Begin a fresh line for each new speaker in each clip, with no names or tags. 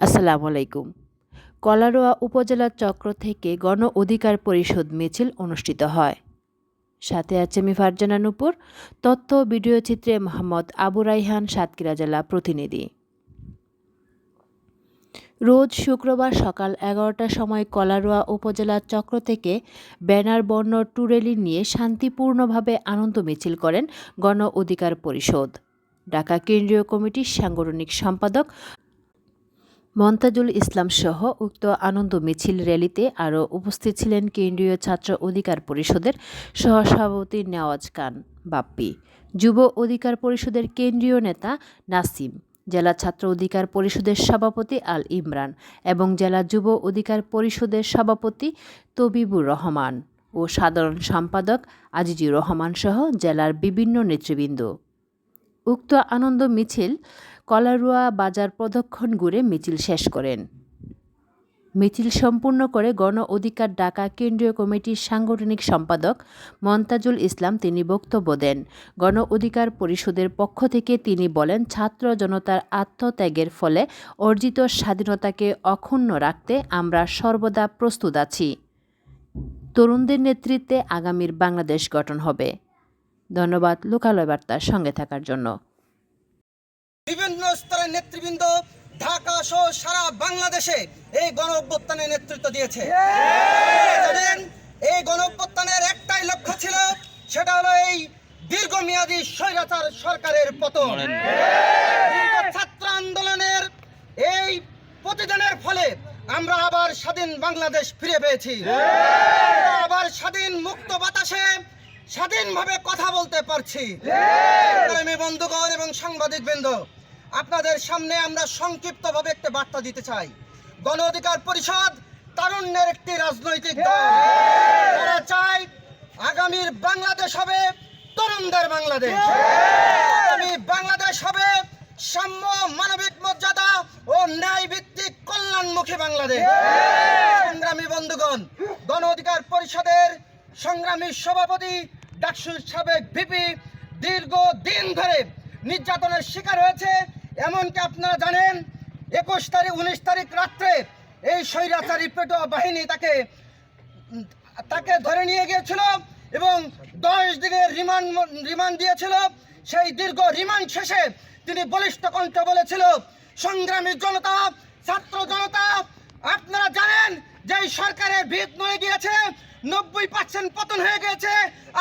আসসালামু আলাইকুম। কলারোয়া উপজেলা চক্র থেকে গণ অধিকার পরিষদ মিছিল অনুষ্ঠিত হয়। সাথে আছে আমি ফারজানা নুপুর, তথ্য ভিডিও চিত্রে মোহাম্মদ আবু রাইহান, সাতক্ষীরা জেলা প্রতিনিধি। রোজ শুক্রবার সকাল এগারোটার সময় কলারোয়া উপজেলা চক্র থেকে ব্যানার বর্ণ টুরেলি নিয়ে শান্তিপূর্ণভাবে আনন্দ মিছিল করেন গণ অধিকার পরিষদ। ঢাকা কেন্দ্রীয় কমিটির সাংগঠনিক সম্পাদক মন্তাজুল ইসলাম সহ উক্ত আনন্দ মিছিল র্যালিতে আরও উপস্থিত ছিলেন কেন্দ্রীয় ছাত্র অধিকার পরিষদের সহসভাপতি নেওয়াজ খান বাপ্পি, যুব অধিকার পরিষদের কেন্দ্রীয় নেতা নাসিম, জেলা ছাত্র অধিকার পরিষদের সভাপতি আল ইমরান এবং জেলা যুব অধিকার পরিষদের সভাপতি তবিবুর রহমান ও সাধারণ সম্পাদক আজিজুর রহমান সহ জেলার বিভিন্ন নেতৃবৃন্দ। উক্ত আনন্দ মিছিল কলারুয়া বাজার প্রদক্ষণ ঘুরে মিছিল শেষ করেন। মিছিল সম্পূর্ণ করে গণ অধিকার ডাকা কেন্দ্রীয় কমিটির সাংগঠনিক সম্পাদক মন্তাজুল ইসলাম তিনি বক্তব্য দেন। গণ অধিকার পরিষদের পক্ষ থেকে তিনি বলেন, ছাত্র জনতার আত্মত্যাগের ফলে অর্জিত স্বাধীনতাকে অক্ষুণ্ণ রাখতে আমরা সর্বদা প্রস্তুত আছি। তরুণদের নেতৃত্বে আগামীর বাংলাদেশ গঠন হবে। ধন্যবাদ, লোকালয় বার্তার সঙ্গে থাকার জন্য।
বিভিন্ন স্তরের নেতৃবৃন্দ ঢাকা সহ সারা বাংলাদেশে এই গণ অভ্যুত্থানের নেতৃত্ব দিয়েছে। জানেন এই গণ অভ্যুত্থানের একটাই লক্ষ্য ছিল সেটা হলো এই দীর্ঘমেয়াদী স্বৈরাচার সরকারের পতন। ছাত্র আন্দোলনের এই প্রতিদানের ফলে আমরা আবার স্বাধীন বাংলাদেশ ফিরে পেয়েছি। আবার স্বাধীন মুক্ত বাতাসে স্বাধীনভাবে কথা বলতে পারছি। বন্ধুগণ এবং সাংবাদিক বৃন্দ আপনাদের সামনে আমরা সংক্ষিপ্তভাবে একটা বার্তা দিতে চাই। গণ অধিকার পরিষদ তারুণ্যের একটি রাজনৈতিক দল। চায় আগামীর বাংলাদেশ হবে তরুণদের বাংলাদেশ। আগামী বাংলাদেশ হবে সাম্য মানবিক মর্যাদা ও ন্যায় ভিত্তিক কল্যাণমুখী বাংলাদেশ। সংগ্রামী বন্ধুগণ, গণ অধিকার পরিষদের সংগ্রামী সভাপতি ডাকসুর সাবেক ভিপি দীর্ঘ দিন ধরে নির্যাতনের শিকার হয়েছে এমনকি আপনারা জানেন, একুশ তারিখ, উনিশ তারিখ রাত্রে এই স্বৈরাচারী পেটোয়া বাহিনী তাকে তাকে ধরে নিয়ে গিয়েছিল এবং দশ দিনের রিমান্ড রিমান্ড দিয়েছিল। সেই দীর্ঘ রিমান্ড শেষে তিনি বলিষ্ঠ কণ্ঠে বলেছিল, সংগ্রামী জনতা, ছাত্র জনতা, আপনারা জানেন যে সরকারের ভিত নড়ে গিয়েছে, নব্বই পার্সেন্ট পতন হয়ে গেছে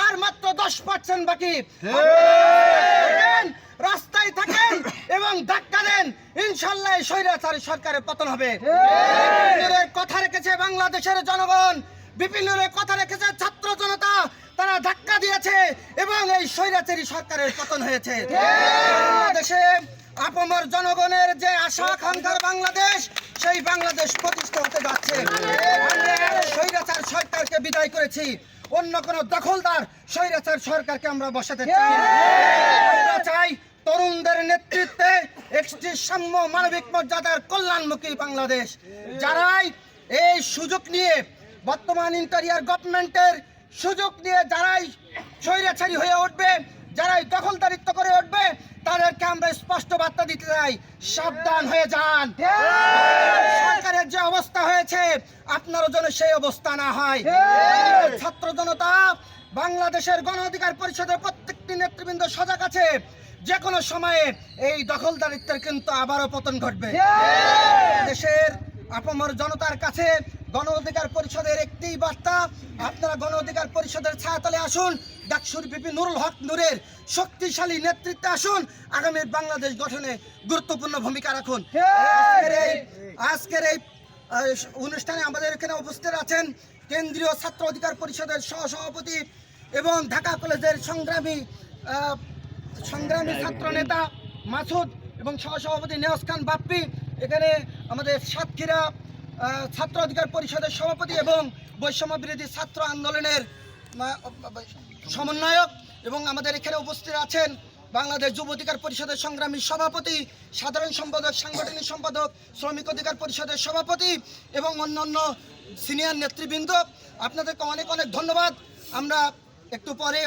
আর মাত্র দশ পার্সেন্ট বাকি। রাস্তায় থাকেন এবং ধাক্কা দেন ইনশাল্লাহ স্বৈরাচারী সরকারের পতন হবে। কথা রেখেছে বাংলাদেশের জনগণ বিপিনুরের কথা রেখেছে ছাত্র জনতা তারা ধাক্কা দিয়েছে এবং এই স্বৈরাচারী সরকারের পতন হয়েছে। বাংলাদেশে আপমর জনগণের যে আশা আকাঙ্ক্ষার বাংলাদেশ সেই বাংলাদেশ প্রতিষ্ঠা হতে যাচ্ছে। স্বৈরাচার সরকারকে বিদায় করেছি। অন্য কোন দখলদার স্বৈরাচার সরকারকে আমরা বসাতে চাই। আমরা চাই তরুণদের নেতৃত্বে একটি সাম্য মানবিক মর্যাদার কল্যাণমুখী বাংলাদেশ। যারাই এই সুযোগ নিয়ে বর্তমান ইন্টারিয়ার গভর্নমেন্টের সুযোগ নিয়ে যারাই স্বৈরাচারী হয়ে উঠবে, যারাই দখলদারিত্ব করে উঠবে, তাদেরকে আমরা স্পষ্ট বার্তা দিতে চাই, সাবধান হয়ে যান। সরকারের যে অবস্থা হয়েছে, আপনারও যেন সেই অবস্থা না হয়। ছাত্র জনতা, বাংলাদেশের গণ অধিকার পরিষদের প্রত্যেকটি নেতৃবৃন্দ সজাগ আছে। যে কোনো সময়ে এই দখলদারিত্বের কিন্তু আবারও পতন ঘটবে। দেশের আপমর জনতার কাছে গণ অধিকার পরিষদের একটি বার্তা। আপনারা গণ অধিকার পরিষদের ছায়াতলে আসুন ডাকসুর বিপি নুরুল হক নূরের শক্তিশালী নেতৃত্বে আসুন আগামীর বাংলাদেশ গঠনে গুরুত্বপূর্ণ ভূমিকা রাখুন। আজকের এই আজকের এই অনুষ্ঠানে আমাদের এখানে উপস্থিত আছেন কেন্দ্রীয় ছাত্র অধিকার পরিষদের সহসভাপতি এবং ঢাকা কলেজের সংগ্রামী আহ, সংগ্রামী ছাত্র নেতা মাসুদ এবং সহসভাপতি নেওয়াজ খান বাপ্পি এখানে আমাদের সাতক্ষীরা ছাত্র অধিকার পরিষদের সভাপতি এবং বৈষম্য বিরোধী ছাত্র আন্দোলনের সমন্বয়ক এবং আমাদের এখানে উপস্থিত আছেন বাংলাদেশ যুব অধিকার পরিষদের সংগ্রামী সভাপতি সাধারণ সম্পাদক সাংগঠনিক সম্পাদক শ্রমিক অধিকার পরিষদের সভাপতি এবং অন্যান্য সিনিয়র নেতৃবৃন্দ। আপনাদেরকে অনেক অনেক ধন্যবাদ। আমরা একটু পরে